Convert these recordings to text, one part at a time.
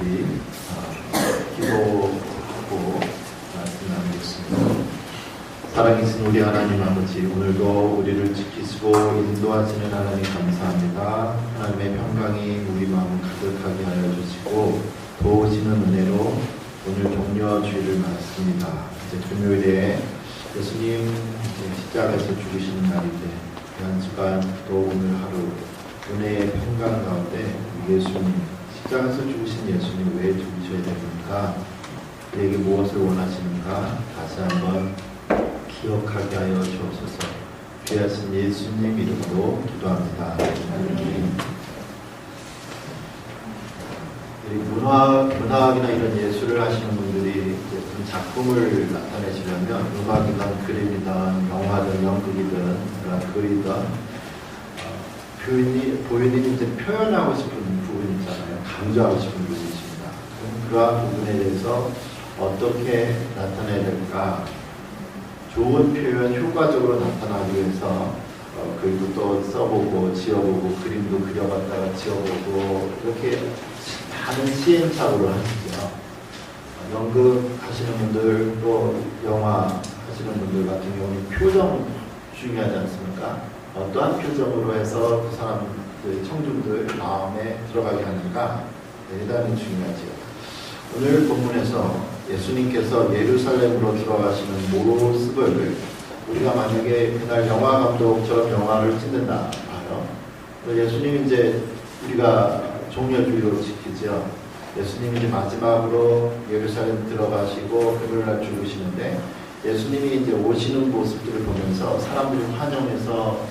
우리 어, 기도하고 말씀 나누겠습니다. 사랑이신 우리 하나님 아버지 오늘도 우리를 지키시고 인도하시는 하나님 감사합니다. 하나님의 평강이 우리 마음 가득하게 하여 주시고 도우시는 은혜로 오늘 종려 주일을 맞습니다. 이제 금요일에 예수님 십자가에서 죽으시는 날인데 한 주간 또 오늘 하루 은혜의 평강 가운데 예수님 십자가에서 죽으신 예수님 왜 죽으셔야 됩니까? 우리에게 무엇을 원하시는가 다시 한번 기억하게 하여 주옵소서. 귀하신 예수님 이름으로 기도합니다. 문화, 문학이나 이런 예술을 하시는 분들이 어떤 작품을 나타내시려면 음악이든 그림이든 영화든 연극이든 그런 글이든 어, 표현이, 본인이 이제 표현하고 싶은. 부분이 있습니다. 그러한 부분에 대해서 어떻게 나타내야 될까? 좋은 표현, 효과적으로 나타나기 위해서 어, 글도 또 써보고 지어보고 그림도 그려봤다가 지어보고 이렇게 많은 시행착오를 하시죠. 어, 연극 하시는 분들 또 영화 하시는 분들 같은 경우는 표정 중요하지 않습니까? 어떠한 표정으로 해서 그 사람, 그 청중들 마음에 들어가게 하는가 대단히 중요하죠. 오늘 본문에서 예수님께서 예루살렘으로 들어가시는 모습을 우리가 만약에 그날 영화 감독처럼 영화를 찍는다 봐요. 예수님 이제 우리가 종려주의로 지키죠. 예수님이 이제 마지막으로 예루살렘 들어가시고 금요일 날 죽으시는데 예수님이 이제 오시는 모습들을 보면서 사람들이 환영해서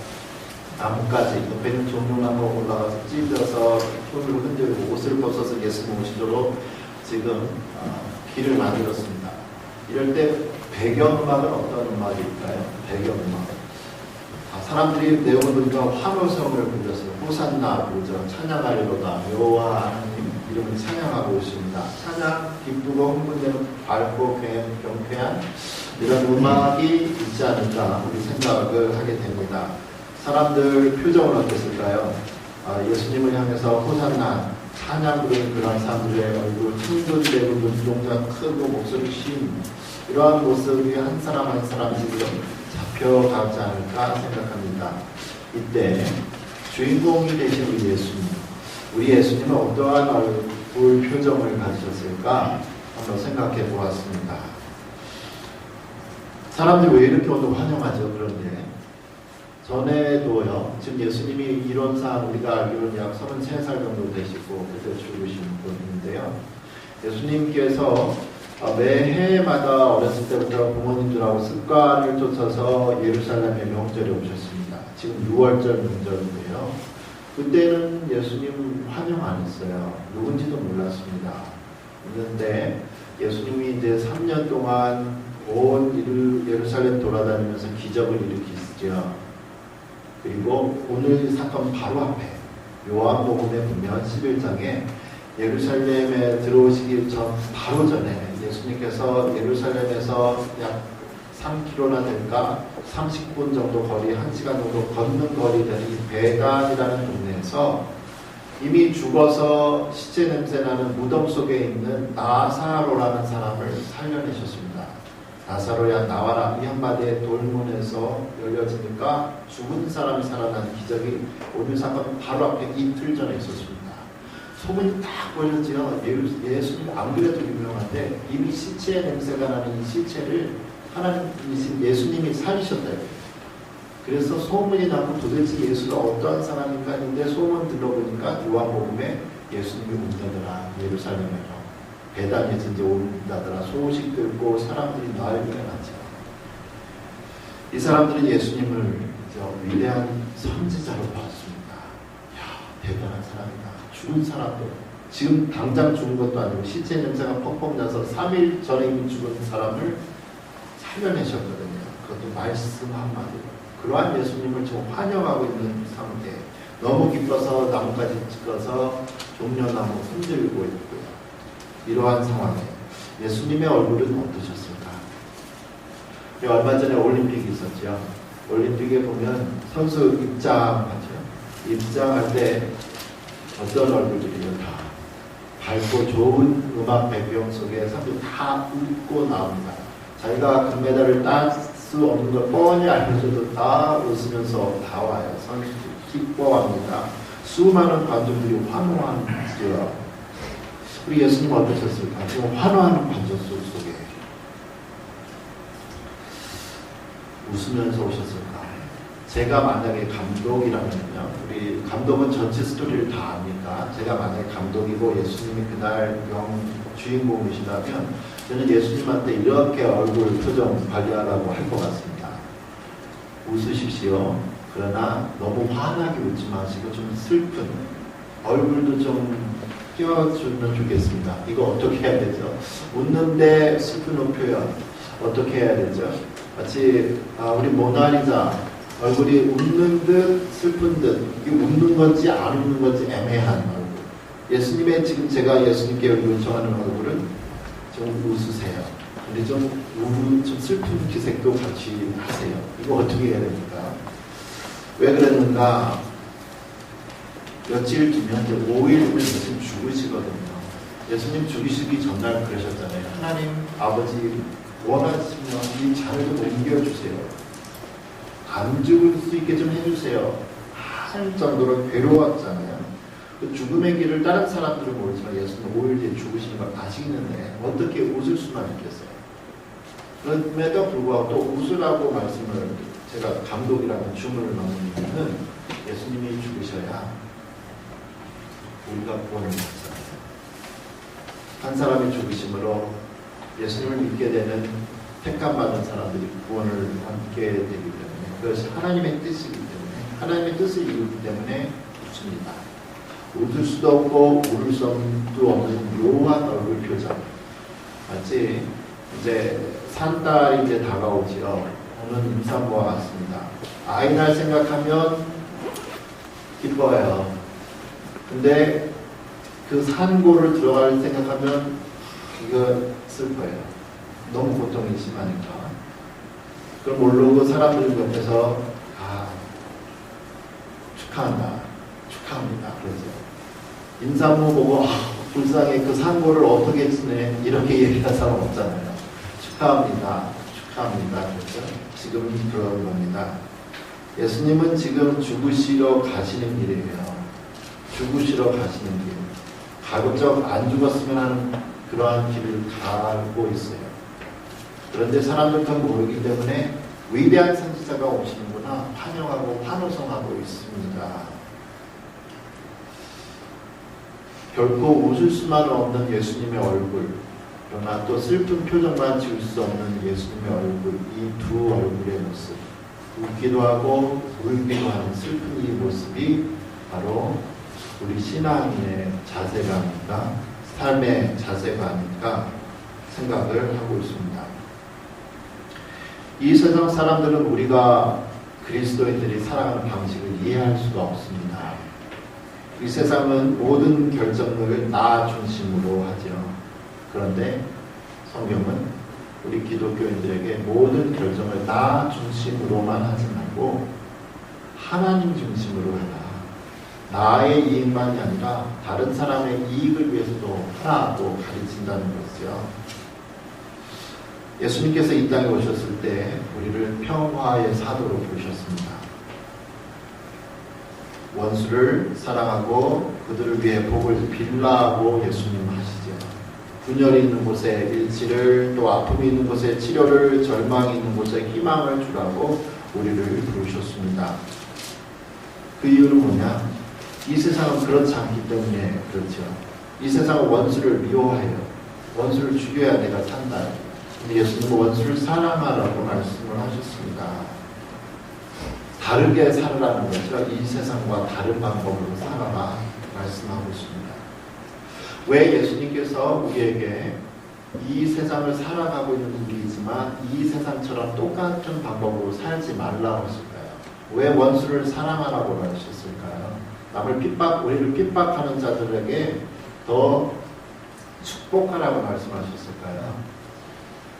나뭇가지 옆에 있는 종려나무 올라가서 찢어서 손으로 흔들고 옷을 벗어서 예수님 오시도록 지금 길을 만들었습니다. 이럴 때 배경음악은 어떤 음악일까요? 배경음악. 아, 사람들이 내용을 보니까 환호성을 불렀어요. 호산나 부르죠. 찬양하리로다. 여호와 하나님 이름을 찬양하고 있습니다. 찬양 기쁘고 흥분되는 밝고 경쾌한 이런 음악이 있지 않을까 우리 생각을 하게 됩니다. 사람들 표정은 어땠을까요? 아, 예수님을 향해서 호산나 찬양 부르는 그런 사람들의 얼굴 흥분되고 눈동자 크고 목소리 쉰 이러한 모습이 한 사람 한 사람 지금 잡혀가지 않을까 생각합니다. 이때 주인공이 되신 우리 예수님 우리 예수님은 어떠한 얼굴 표정을 가지셨을까 한번 생각해 보았습니다. 사람들이 왜 이렇게 오늘 환영하죠? 그런데 전에도요, 지금 예수님이 이론상 우리가 알기로는 약 33살 정도 되시고 그때 죽으신 분인데요. 예수님께서 매해마다 어렸을 때부터 부모님들하고 습관을 쫓아서 예루살렘에 명절에 오셨습니다. 지금 6월절 명절인데요. 그때는 예수님 환영 안 했어요. 누군지도 몰랐습니다. 그런데 예수님이 이제 3년 동안 온 예루살렘 돌아다니면서 기적을 일으키시죠. 그리고 오늘 사건 바로 앞에 요한복음에 보면 11장에 예루살렘에 들어오시기 전 바로 전에 예수님께서 예루살렘에서 약 3km나 될까 30분 정도 거리, 1시간 정도 걷는 거리 되는 이 배단이라는 동네에서 이미 죽어서 시체 냄새 나는 무덤 속에 있는 나사로라는 사람을 살려내셨습니다. 나사로야 나와라 이 한마디에 돌문에서 열려지니까 죽은 사람이 살아나는 기적이 오늘 사건 바로 앞에 이틀 전에 있었습니다. 소문이 딱 걸렸지요. 예수님 안 그래도 유명한데 이미 시체의 냄새가 나는 이 시체를 하나님이신 예수님이 살리셨다. 그래서 소문이 나고 도대체 예수가 어떠한 사람인가 했는데 소문 들어보니까 요한복음에 예수님이 온다더라 예루살렘에 배단에서 이제 온다더라 소식 듣고 사람들이 난리가 났죠. 이 사람들은 예수님을 위대한 선지자로 봤습니다. 야 대단한 사람이다. 죽은 사람도 지금 당장 죽은 것도 아니고 시체 냄새가 펑펑 나서 3일 전에 죽은 사람을 살려내셨거든요. 그것도 말씀 한마디로. 그러한 예수님을 지금 환영하고 있는 상태. 너무 기뻐서 나뭇가지 찍어서 종려나무 흔들고 있고요. 이러한 상황에 예수님의 얼굴은 어떠셨을까? 얼마 전에 올림픽이 있었죠. 올림픽에 보면 선수 입장하죠. 입장할 때 어떤 얼굴들이요? 다 밝고 좋은 음악 배경 속에 사람들이 다 웃고 나옵니다. 자기가 금메달을 딸수 없는 걸 뻔히 알면서도 다 웃으면서 다 와요. 선수들 기뻐합니다. 수많은 관중들이 환호하지요. 우리 예수님 어떠셨을까? 지금 환호하는 관중 속에 웃으면서 오셨을까? 제가 만약에 감독이라면요. 우리 감독은 전체 스토리를 다 아니까 제가 만약에 감독이고 예수님이 그날 영 주인공이시다면 저는 예수님한테 이렇게 얼굴 표정 관리하라고 할 것 같습니다. 웃으십시오. 그러나 너무 환하게 웃지 마시고 좀 슬픈 얼굴도 좀 띄워주면 좋겠습니다. 이거 어떻게 해야 되죠? 웃는데 슬픈 표현 어떻게 해야 되죠? 마치 아, 우리 모나리자 얼굴이 웃는 듯 슬픈 듯 이게 웃는 건지 안 웃는 건지 애매한 얼굴. 예수님의 지금 제가 예수님께 요청하는 얼굴은 좀 웃으세요. 근데 좀, 우, 좀 슬픈 기색도 같이 하세요. 이거 어떻게 해야 됩니까? 왜 그랬는가? 며칠 뒤면 이제 5일 후에 예수님 죽으시거든요. 예수님 죽으시기 전날 그러셨잖아요. 하나님 아버지 원하시면 이 잔을 좀 옮겨주세요. 안 죽을 수 있게 좀 해주세요. 할 정도로 괴로웠잖아요. 그 죽음의 길을 다른 사람들은 모르지만 예수는 5일 뒤에 죽으시는 걸 아시는데 어떻게 웃을 수만 있겠어요. 그럼에도 불구하고 또 웃으라고 말씀을 제가 감독이라는 주문을 넣는 이유는 예수님이 죽으셔야 우리가 구원을 받잖아요. 한 사람이 죽으심으로 예수님을 믿게 되는 택감받은 사람들이 구원을 함께 되기 때문에 그것이 하나님의 뜻이기 때문에 하나님의 뜻을 이루기 때문에 웃습니다. 웃을 수도 없고 울을 수도 없는 묘한 얼굴 표정. 마치 이제 산달이 이제 다가오지요. 오늘 임산부와 같습니다. 아이 날 생각하면 기뻐요. 근데 그 산고를 들어갈 생각하면 이거 슬퍼요. 너무 고통이 심하니까. 그걸 모르고 사람들 옆에서 아 축하한다 축하합니다. 그러죠. 임산부 보고 아, 불쌍해. 그 상고를 어떻게 지내 이렇게 얘기할 사람 없잖아요. 축하합니다 축하합니다. 그렇죠? 지금 겁니다. 예수님은 지금 죽으시러 가시는 길이에요 죽으시러 가시는 길 가급적 안 죽었으면 하는 그러한 길을 가고 있어요 그런데 사람들 은 모르기 때문에 위대한 선지자가 오시는구나 환영하고 환호성하고 있습니다. 결코 웃을 수만 없는 예수님의 얼굴, 그러나 또 슬픈 표정만 지을 수 없는 예수님의 얼굴, 이 두 얼굴의 모습, 웃기도 하고 울기도 하는 슬픈 이 모습이 바로 우리 신앙인의 자세가 아닐까, 삶의 자세가 아닐까 생각을 하고 있습니다. 이 세상 사람들은 우리가 그리스도인들이 살아가는 방식을 이해할 수가 없습니다. 이 세상은 모든 결정을 나 중심으로 하죠. 그런데 성경은 우리 기독교인들에게 모든 결정을 나 중심으로만 하지 말고 하나님 중심으로 해라. 나의 이익만이 아니라 다른 사람의 이익을 위해서도 하라고 가르친다는 것이죠. 예수님께서 이 땅에 오셨을 때 우리를 평화의 사도로 부르셨습니다. 원수를 사랑하고 그들을 위해 복을 빌라고 예수님 하시죠. 분열이 있는 곳에 일치를 또 아픔이 있는 곳에 치료를 절망이 있는 곳에 희망을 주라고 우리를 부르셨습니다. 그 이유는 뭐냐? 이 세상은 그렇지 않기 때문에 그렇죠. 이 세상은 원수를 미워해요. 원수를 죽여야 내가 산다. 예수님은 원수를 사랑하라고 말씀을 하셨습니다. 다르게 살아라는 것이라 이 세상과 다른 방법으로 살아라 말씀하고 있습니다. 왜 예수님께서 우리에게 이 세상을 살아가고 있는 우리이지만 이 세상처럼 똑같은 방법으로 살지 말라고 했을까요? 왜 원수를 사랑하라고 하셨을까요? 남을 핍박, 우리를 핍박하는 자들에게 더 축복하라고 말씀하셨을까요?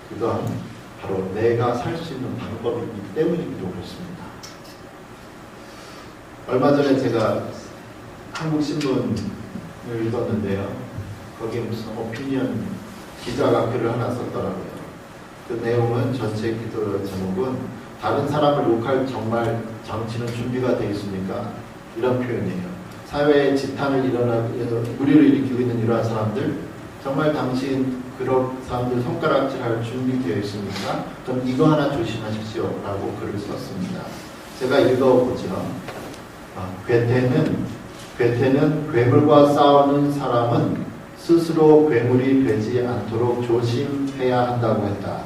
그건 바로 내가 살 수 있는 방법이기 때문이기도 그렇습니다. 얼마 전에 제가 한국 신문을 읽었는데요. 거기에 무슨 오피니언 기자가 글을 하나 썼더라고요. 그 내용은 전체 기도 제목은 다른 사람을 욕할 정말 정치는 준비가 되어 있습니까? 이런 표현이에요. 사회에 지탄을 일어나 무리를 일으키고 있는 이러한 사람들 정말 당신 그런 사람들 손가락질할 준비되어 있습니까? 그럼 이거 하나 조심하십시오라고 글을 썼습니다. 제가 읽어보죠. 아, 괴테는 괴테는 괴물과 싸우는 사람은 스스로 괴물이 되지 않도록 조심해야 한다고 했다.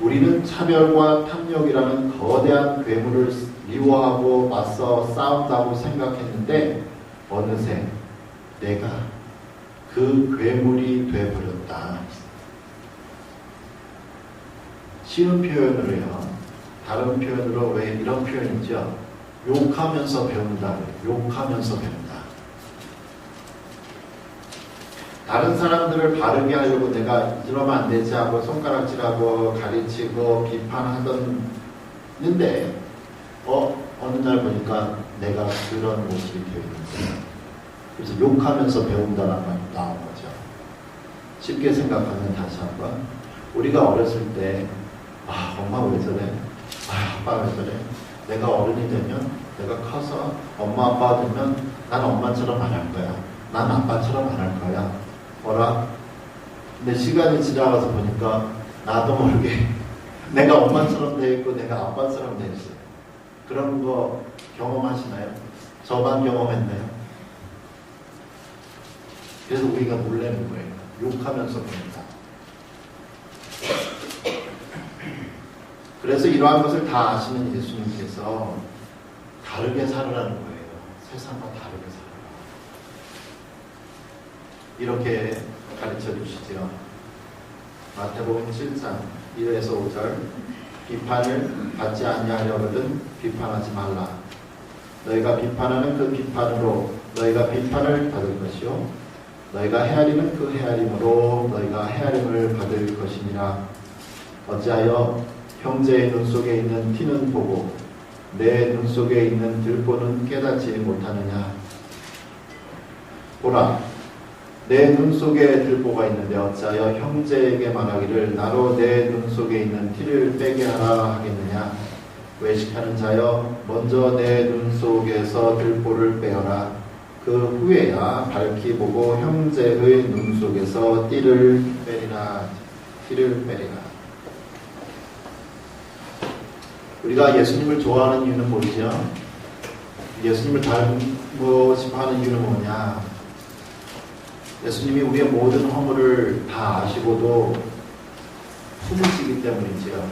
우리는 차별과 탐욕이라는 거대한 괴물을 미워하고 맞서 싸운다고 생각했는데 어느새 내가 그 괴물이 되어버렸다. 쉬운 표현으로요. 다른 표현으로 왜 이런 표현이죠? 욕하면서 배운다. 욕하면서 배운다. 다른 사람들을 바르게 하려고 내가 이러면 안 되지 하고 손가락질하고 가르치고 비판하던 는데 어 어느 날 보니까 내가 그런 모습이 되어 있는 거예요. 그래서 욕하면서 배운다는 말이 나온 거죠. 쉽게 생각하면 다시 한번 우리가 어렸을 때 아, 엄마 왜 저래? 아, 아빠 왜 저래? 내가 어른이 되면 내가 커서 엄마 아빠 되면 난 엄마처럼 안 할 거야. 난 아빠처럼 안 할 거야. 뭐라? 근데 시간이 지나가서 보니까 나도 모르게 내가 엄마처럼 돼 있고 내가 아빠처럼 돼 있어요. 그런 거 경험하시나요? 저만 경험했나요? 그래서 우리가 놀라는 거예요. 욕하면서 봅니다. 그래서 이러한 것을 다 아시는 예수님께서 다르게 살으라는 거예요. 세상과 다르게 살아라. 이렇게 가르쳐 주시죠. 마태복음 7장 1에서 5절 비판을 받지 아니하려거든 비판하지 말라. 너희가 비판하는 그 비판으로 너희가 비판을 받을 것이요 너희가 헤아리는 그 헤아림으로 너희가 헤아림을 받을 것이니라. 어찌하여 형제의 눈 속에 있는 티는 보고 내 눈 속에 있는 들보는 깨닫지 못하느냐. 보라, 내 눈 속에 들보가 있는데 어찌하여 형제에게 말하기를 나로 내 눈 속에 있는 티를 빼게 하라 하겠느냐. 외식하는 자여 먼저 내 눈 속에서 들보를 빼어라. 그 후에야 밝히 보고 형제의 눈 속에서 띠를 빼리라. 띠를 빼리라. 우리가 예수님을 좋아하는 이유는 뭐죠? 예수님을 닮고 싶어 하는 이유는 뭐냐? 예수님이 우리의 모든 허물을 다 아시고도 품으시기 때문이지요.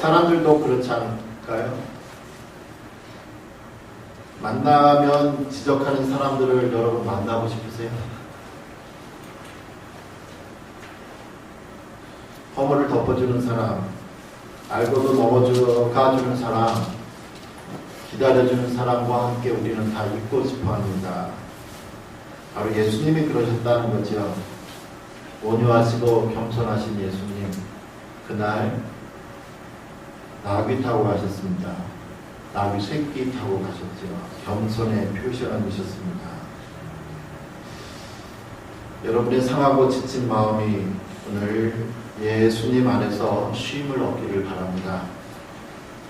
사람들도 그렇지 않을까요? 만나면 지적하는 사람들을 여러분 만나고 싶으세요? 허물을 덮어주는 사람, 알고도 넘어가주는 사람, 기다려주는 사람과 함께 우리는 다 있고 싶어 합니다. 바로 예수님이 그러셨다는 거죠. 온유하시고 겸손하신 예수님, 그날 나귀 타고 가셨습니다. 나귀 새끼 타고 가셨죠. 겸손의 표시가 되셨습니다. 여러분의 상하고 지친 마음이 오늘 예수님 안에서 쉼을 얻기를 바랍니다.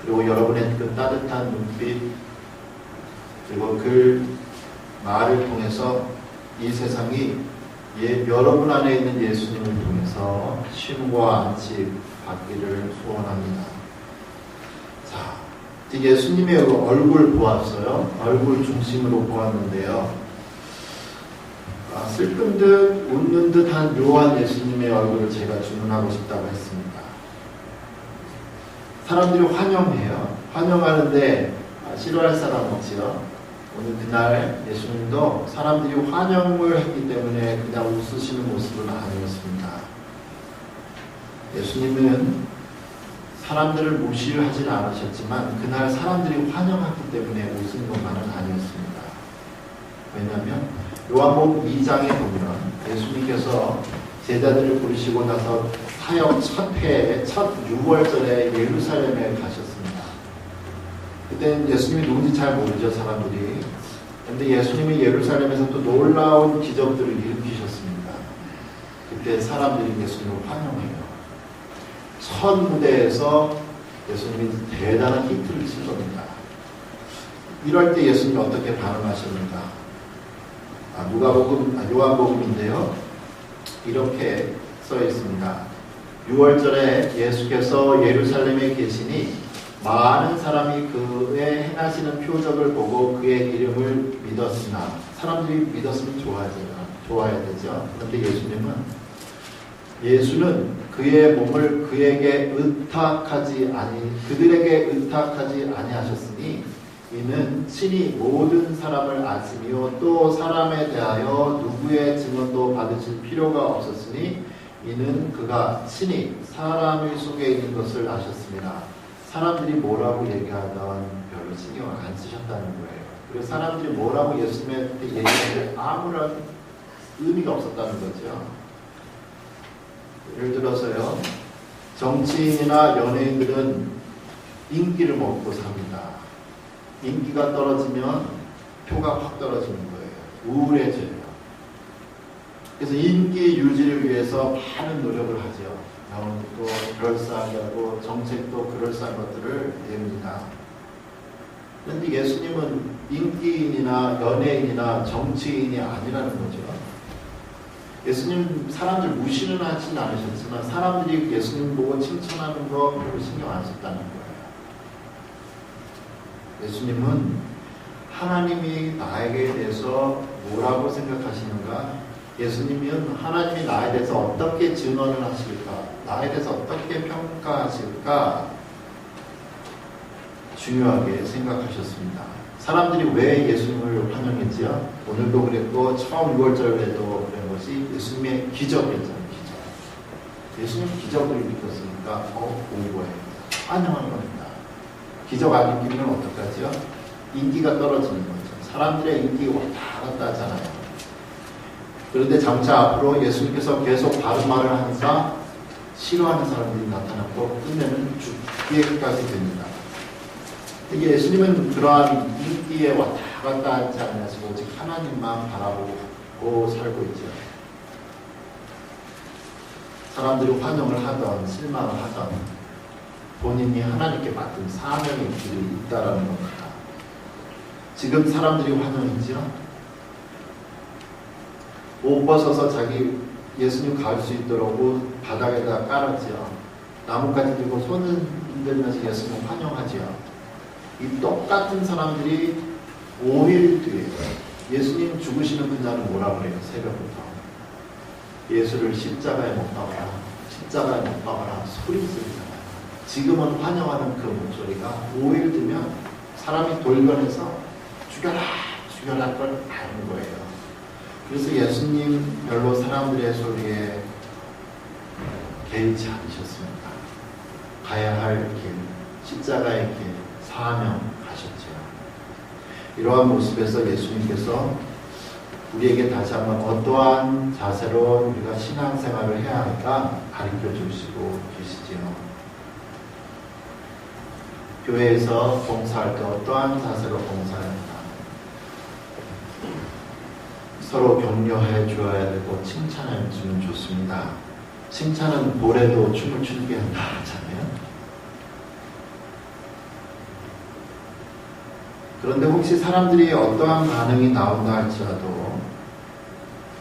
그리고 여러분의 그 따뜻한 눈빛, 그리고 그 말을 통해서 이 세상이 예, 여러분 안에 있는 예수님을 통해서 쉼과 안식 받기를 소원합니다. 자, 예수님의 얼굴 보았어요. 얼굴 중심으로 보았는데요. 아, 슬픈 듯 웃는 듯한 묘한 예수님의 얼굴을 제가 주문하고 싶다고 했습니다. 사람들이 환영해요. 환영하는데 아, 싫어할 사람 없지요. 오늘 그날 예수님도 사람들이 환영을 했기 때문에 그냥 웃으시는 모습은 아니었습니다. 예수님은 사람들을 무시하지는 않으셨지만 그날 사람들이 환영했기 때문에 웃은 것만은 아니었습니다. 왜냐하면 요한복음 2장에 보면 예수님께서 제자들을 부르시고 나서 사역 첫 해, 첫 6월절에 예루살렘에 가셨습니다. 그때는 예수님이 누군지 잘 모르죠, 사람들이. 그런데 예수님이 예루살렘에서 또 놀라운 기적들을 일으키셨습니다. 그때 사람들이 예수님을 환영해요. 첫 무대에서 예수님이 대단한 히트를 친 겁니다. 이럴 때 예수님이 어떻게 반응하셨는가? 아, 누가복음, 아, 요한복음인데요. 이렇게 써 있습니다. 6월절에 예수께서 예루살렘에 계시니 많은 사람이 그의 행하시는 표적을 보고 그의 이름을 믿었으나 사람들이 믿었으면 좋아야 좋아야 되죠. 그런데 예수님은 예수는 그의 몸을 그에게 의탁하지 아니 그들에게 의탁하지 아니하셨으니 이는 친히 모든 사람을 아시며 또 사람에 대하여 누구의 증언도 받으실 필요가 없었으니 이는 그가 친히 사람의 속에 있는 것을 아셨습니다. 사람들이 뭐라고 얘기하던 별로 신경을 안 쓰셨다는 거예요. 그리고 사람들이 뭐라고 예수님한테 얘기하는데 아무런 의미가 없었다는 거죠. 예를 들어서요, 정치인이나 연예인들은 인기를 먹고 삽니다. 인기가 떨어지면 표가 확 떨어지는 거예요. 우울해져요. 그래서 인기 유지를 위해서 많은 노력을 하죠. 명도 그럴싸하게 하고 정책도 그럴싸한 것들을 냅니다. 그런데 예수님은 인기인이나 연예인이나 정치인이 아니라는 거죠. 예수님 사람들 무시는 하진 않으셨지만 사람들이 예수님 보고 칭찬하는 거 별로 신경 안 썼다는 거예요. 예수님은 하나님이 나에게 대해서 뭐라고 생각하시는가? 예수님은 하나님이 나에 대해서 어떻게 증언을 하실까? 나에 대해서 어떻게 평가하실까? 중요하게 생각하셨습니다. 사람들이 왜 예수님을 환영했지요? 오늘도 그랬고 처음 6월절에도 그런 것이 예수님의 기적이었잖아요. 기적. 예수님 기적을 일으켰으니까 어 공부해 환영하는 겁니다. 기적 안 일으키면 어떡하지요? 인기가 떨어지는 거죠. 사람들의 인기 왔다 갔다 하잖아요. 그런데 장차 앞으로 예수님께서 계속 바른 말을 하니까 싫어하는 사람들이 나타났고 끝내는 죽기까지 됩니다. 이게 예수님은 그러한 인기에 왔다 갔다 하지 않으시고 오직 하나님만 바라보고 살고 있죠. 사람들이 환영을 하던 실망을 하던 본인이 하나님께 맡은 사명의 길이 있다라는 겁니다. 지금 사람들이 환영이죠. 옷 벗어서 자기 예수님 갈수 있도록 바닥에다 깔았지요. 나뭇가지 들고 손을 흔들면서 예수님 환영하지요. 이 똑같은 사람들이 5일 뒤에 예수님 죽으시는 그날은 뭐라 그래요? 새벽부터. 예수를 십자가에 못 박아라. 십자가에 못 박아라. 소리 지르잖아요. 지금은 환영하는 그 목소리가 5일 뒤면 사람이 돌변해서 죽여라, 죽여라 걸 아는 거예요. 그래서 예수님 별로 사람들의 소리에 개의치 않으셨습니다. 가야 할 길, 십자가의 길, 사명 하셨죠. 이러한 모습에서 예수님께서 우리에게 다시 한번 어떠한 자세로 우리가 신앙생활을 해야 할까 가르쳐 주시고 계시지요. 교회에서 봉사할 때 어떠한 자세로 봉사할까? 서로 격려해 주어야 되고 칭찬해 주면 좋습니다. 칭찬은 볼에도 춤을 추게 한다 하잖아요. 그런데 혹시 사람들이 어떠한 반응이 나온다 할지라도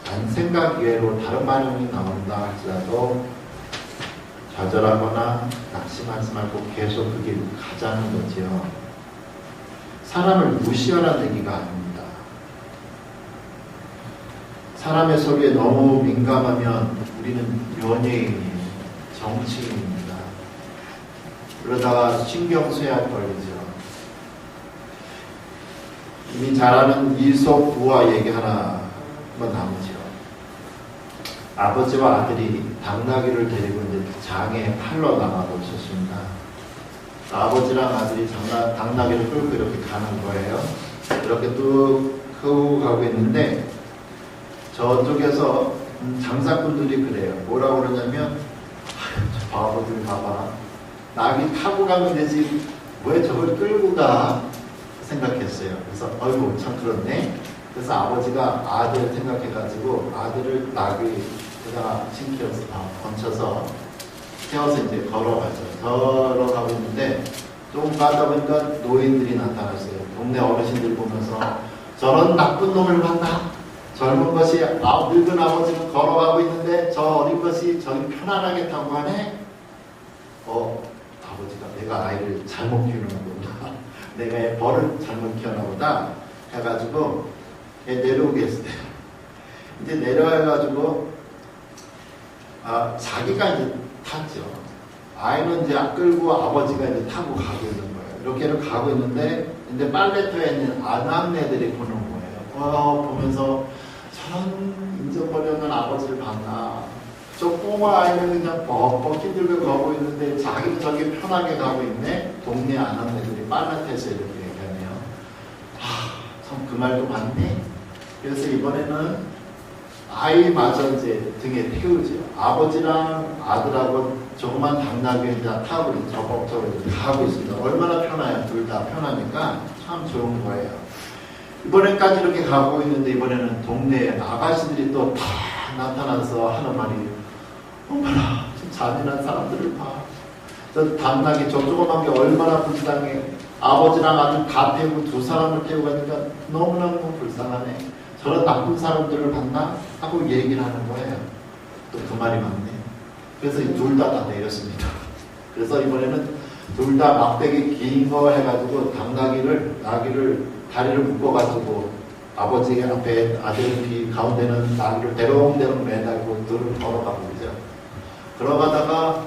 단 생각 이외로 다른 반응이 나온다 할지라도 좌절하거나 낙 심하지 말고 계속 그 길 가자는 거지요. 사람을 무시하라는 얘기가 아닙니다. 사람의 소리에 너무 민감하면 우리는 연예인이에요. 정치인입니다. 그러다가 신경쇠약 걸리죠. 이미 잘 아는 이솝 부와 얘기 하나만 남으죠. 아버지와 아들이 당나귀를 데리고 이제 장에 팔러 나가고 있었습니다. 아버지랑 아들이 장나, 당나귀를 끌고 이렇게 가는 거예요. 이렇게 뚝 크고 가고 있는데 저쪽에서 장사꾼들이 그래요. 뭐라고 그러냐면 저 바보들 봐봐. 낙이 타고 가면 되지 왜 저걸 끌고 가? 생각했어요. 그래서 어이구 참 그렇네. 그래서 아버지가 아들 생각해가지고 아들을 나귀에다가 신기어서 얹혀서 태워서 이제 걸어가죠. 걸어가고 있는데 조금 가다 보니까 노인들이 나타났어요. 동네 어르신들 보면서 저런 나쁜 놈을 봤나? 젊은 것이 아, 늙은 아버지는 걸어가고 있는데 저 어린 것이 저기 편안하게 타고 가네? 어, 아버지가 내가 아이를 잘못 키우는 거구나. 내가 벌을 잘못 키웠나 보다. 해가지고 내려오겠어요. 이제 내려와가지고 아, 자기가 이제 탔죠. 아이는 이제 끌고 아버지가 이제 타고 가고 있는 거예요. 이렇게는 가고 있는데 이제 빨래터에 있는 아낙네들이 보는 거예요. 어, 보면서 저런 잊어버려는 아버지를 봤나. 저 꼬마 아이는 그냥 뻑뻑 힘들게 가고 있는데 자기는 저기 편하게 가고 있네. 동네 아낙네들이 빨래터에서 이렇게 얘기하네요. 아, 참 그 말도 맞네. 그래서 이번에는 아이마저 이제 등에 태우죠. 아버지랑 아들하고 조그만 당나귀에 이제 타고 저벅저벅 하고 있습니다. 얼마나 편해요. 둘 다 편하니까 참 좋은 거예요. 이번에까지 이렇게 가고 있는데 이번에는 동네에 아가씨들이 또 다 나타나서 하는 말이 좀 잔인한 사람들을 봐. 저 당나귀 저 조그만 게 얼마나 불쌍해. 아버지랑 아들 다 태우고 두 사람을 태우고 가니까 너무너무 불쌍하네. 저런 나쁜 사람들을 봤나? 하고 얘기를 하는 거예요. 또 그 말이 맞네. 그래서 둘 다 다 내렸습니다. 그래서 이번에는 둘 다 막대기 긴 거 해가지고 당나귀를, 나귀를 다리를 묶어가지고 아버지 앞에 아들은 뒤 가운데는 나귀를 대롱대롱 매달고 둘을 걸어가고 그죠. 걸어가다가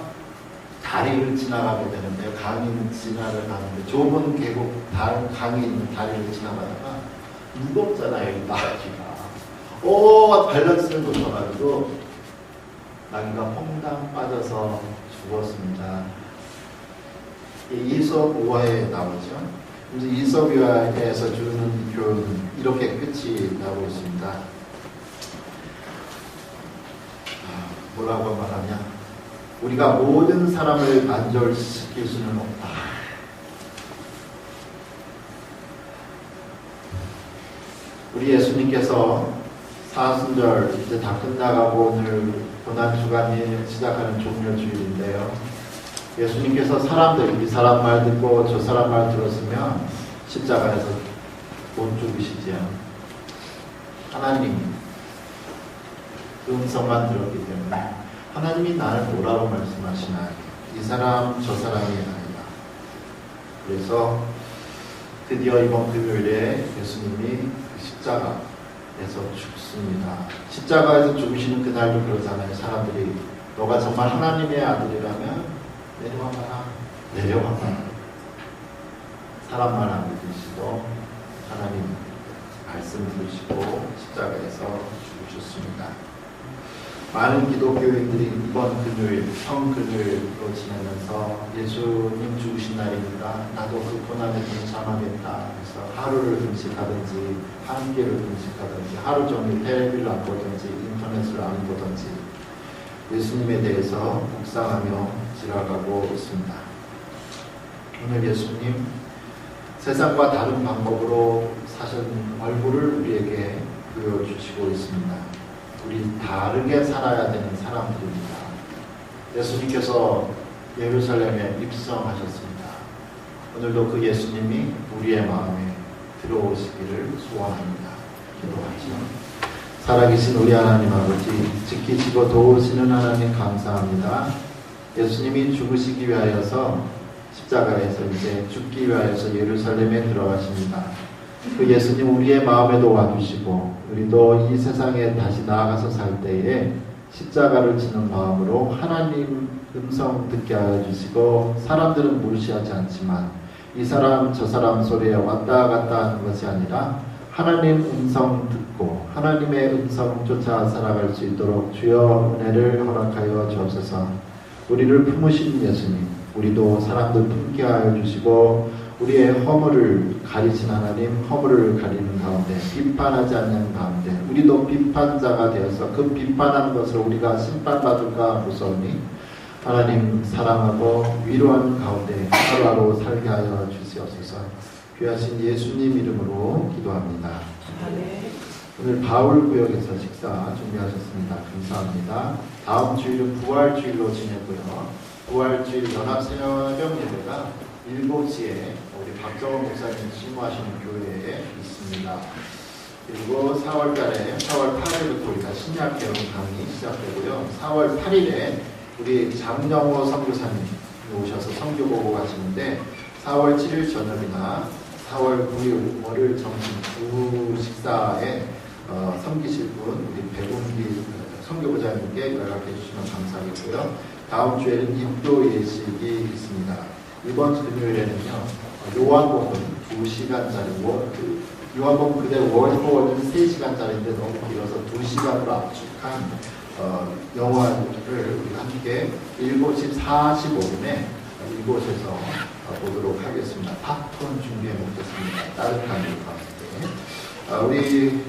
다리를 지나가게 되는데 강이 지나를 가는데 좁은 계곡 강이 있는 다리를 지나가다가 무겁잖아요 이 나귀가 오 밸런스를 놓쳐가지고 나귀가 퐁당 빠져서 죽었습니다. 이솝 우화에 나오죠. 그래서 이솝 우화에서 주는 교훈 이렇게 끝이 나고 있습니다. 아, 뭐라고 말하냐? 우리가 모든 사람을 만족시킬 수는 없다. 우리 예수님께서 사순절 이제 다 끝나가고 오늘 고난 주간이 시작하는 종려 주일인데요. 예수님께서 사람들 이 사람 말 듣고 저 사람 말 들었으면 십자가에서 못 죽으시지요. 하나님 그 음성만 들었기 때문에 하나님이 나를 뭐라고 말씀하시나 이 사람 저 사람이 아니다. 그래서 드디어 이번 금요일에 예수님이 그 십자가에서 죽습니다. 십자가에서 죽으시는 그날도 그러잖아요. 사람들이 너가 정말 하나님의 아들이라면 내려와봐라. 내려와봐라. 사람 말안 믿으시고 하나님 말씀 들으시고 십자가에서 죽으셨습니다. 많은 기독교인들이 이번 금요일, 성금요일로 지내면서 예수님 죽으신 날이니까 나도 그 고난에 좀 참하겠다. 그래서 하루를 금식하든지, 한 개를 금식하든지, 하루 종일 텔레비를 안 보든지, 인터넷을 안 보든지, 예수님에 대해서 묵상하며 지나가고 있습니다. 오늘 예수님 세상과 다른 방법으로 사신 얼굴을 우리에게 보여주시고 있습니다. 우리 다르게 살아야 되는 사람들입니다. 예수님께서 예루살렘에 입성하셨습니다. 오늘도 그 예수님이 우리의 마음에 들어오시기를 소원합니다. 기도하죠. 살아계신 우리 하나님 아버지, 지키시고 도우시는 하나님 감사합니다. 예수님이 죽으시기 위하여서 십자가에서 이제 죽기 위하여서 예루살렘에 들어가십니다. 그 예수님 우리의 마음에 도 와주시고 우리도 이 세상에 다시 나아가서 살 때에 십자가를 지는 마음으로 하나님 음성 듣게 하여 주시고 사람들은 무시하지 않지만 이 사람 저 사람 소리에 왔다 갔다 하는 것이 아니라 하나님 음성 듣고 하나님의 음성 쫓아 살아갈 수 있도록 주여 은혜를 허락하여 주옵소서. 우리를 품으신 예수님 우리도 사람들 품게 하여 주시고 우리의 허물을 가리신 하나님 허물을 가리는 가운데 비판하지 않는 가운데 우리도 비판자가 되어서 그 비판하는 것을 우리가 심판받을까 무서우니 하나님 사랑하고 위로하는 가운데 하루하루 살게 하여 주시옵소서 귀하신 예수님 이름으로 기도합니다. 오늘 바울 구역에서 식사 준비하셨습니다. 감사합니다. 다음 주일은 부활주일로 지내고요. 부활주일 연합새벽 예배가 7시에 우리 박정원 목사님 심무하시는 교회에 있습니다. 그리고 4월 달에 4월 8일부터 우리가 신약 개론 강의 시작되고요. 4월 8일에 우리 장영호 선교사님 오셔서 선교 보고 가시는데 4월 7일 저녁이나 4월 9일 월요일 점심 두 식사에 어, 섬기실 분 우리 백운기 선교부장님께 연락해 주시면 감사하겠고요. 다음 주에는 입도 예식이 있습니다. 이번 금요일에는요 어, 요한복음 2시간짜리 월, 그 요한복음 그대로 월포월은 3시간짜리인데 너무 길어서 2시간으로 압축한 어, 영화를 우리 함께 7시 45분에 이곳에서 어, 보도록 하겠습니다. 팝콘 준비해. 다른 강의 가운데. 어, 우리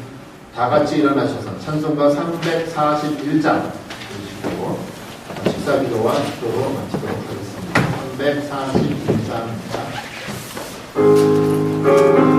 다 같이 일어나셔서 찬송가 341장 보시고 어, 식사 기도와 기도로 마치도록 하겠습니다. 243장.